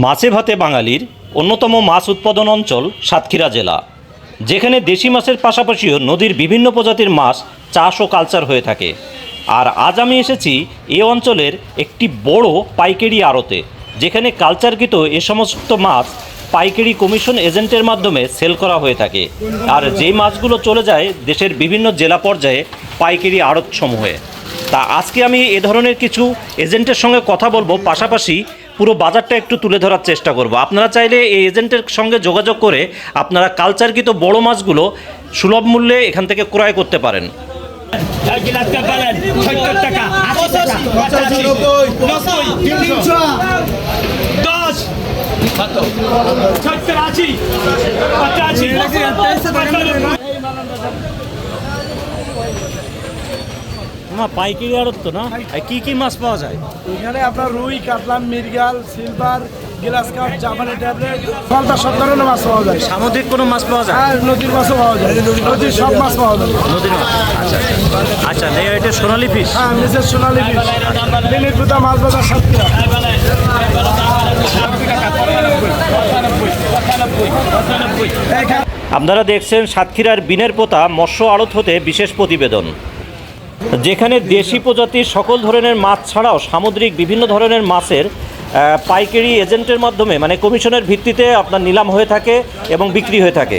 মাছে ভাতে বাঙালির অন্যতম মাছ উৎপাদন অঞ্চল সাতক্ষীরা জেলা। যেখানে দেশি মাছের পাশাপাশিও নদীর বিভিন্ন প্রজাতির মাছ চাষ ও কালচার হয়ে থাকে। আর আজ আমি এসেছি এ অঞ্চলের একটি বড় পাইকারি আড়তে, যেখানে কালচারকৃত এ সমস্ত মাছ পাইকারি কমিশন এজেন্টের মাধ্যমে সেল করা হয়ে থাকে। আর যেই মাছগুলো চলে যায় দেশের বিভিন্ন জেলা পর্যায়ে পাইকারি আড়ত সমূহে তা আজকে আমি এ ধরনের কিছু এজেন্টের সঙ্গে কথা বলব। পাশাপাশি পুরো বাজারটা একটু তুলে ধরার চেষ্টা করব। আপনারা চাইলে এই এজেন্টের সঙ্গে যোগাযোগ করে আপনারা কালচারকৃত বড় মাছগুলো সুলভ মূল্যে এখান থেকে ক্রয় করতে পারেন। টাকা। পঁচাশি তোমার পাইকারি আড়ত তো না কি কি মাছ পাওয়া যায়? এখানে আপনার রুই কাতলা মিরগাল সিলভার গ্লাস কাপ জাপানি ট্যাবলেট ফলটা সব ধরনের মাছ পাওয়া যায়। সামুদ্রিক কোনো মাছ পাওয়া যায়? আর নদীর মাছও পাওয়া যায়। নদীর সব মাছ পাওয়া যায়। নদীর মাছ আচ্ছা আচ্ছা। নে এটা সোনালি ফিশ হ্যাঁ মিসেস সোনালি বিচ বেনির পুতা মাছ বাজার সাতক্ষীরা এখানে আপনারা দেখছেন সাতক্ষীরার বিনের পোতা মৎস্য আড়ত হতে বিশেষ প্রতিবেদন। যেখানে দেশি প্রজাতির সকল ধরনের মাছ ছাড়াও সামুদ্রিক বিভিন্ন ধরনের মাছের পাইকারি এজেন্টের মাধ্যমে মানে কমিশনের ভিত্তিতে আপনার নিলাম হয়ে থাকে এবং বিক্রি হয়ে থাকে।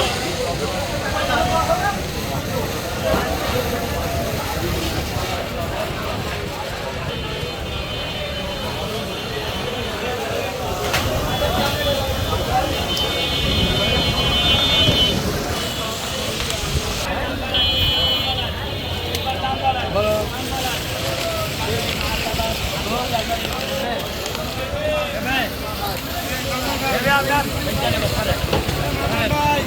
ভাই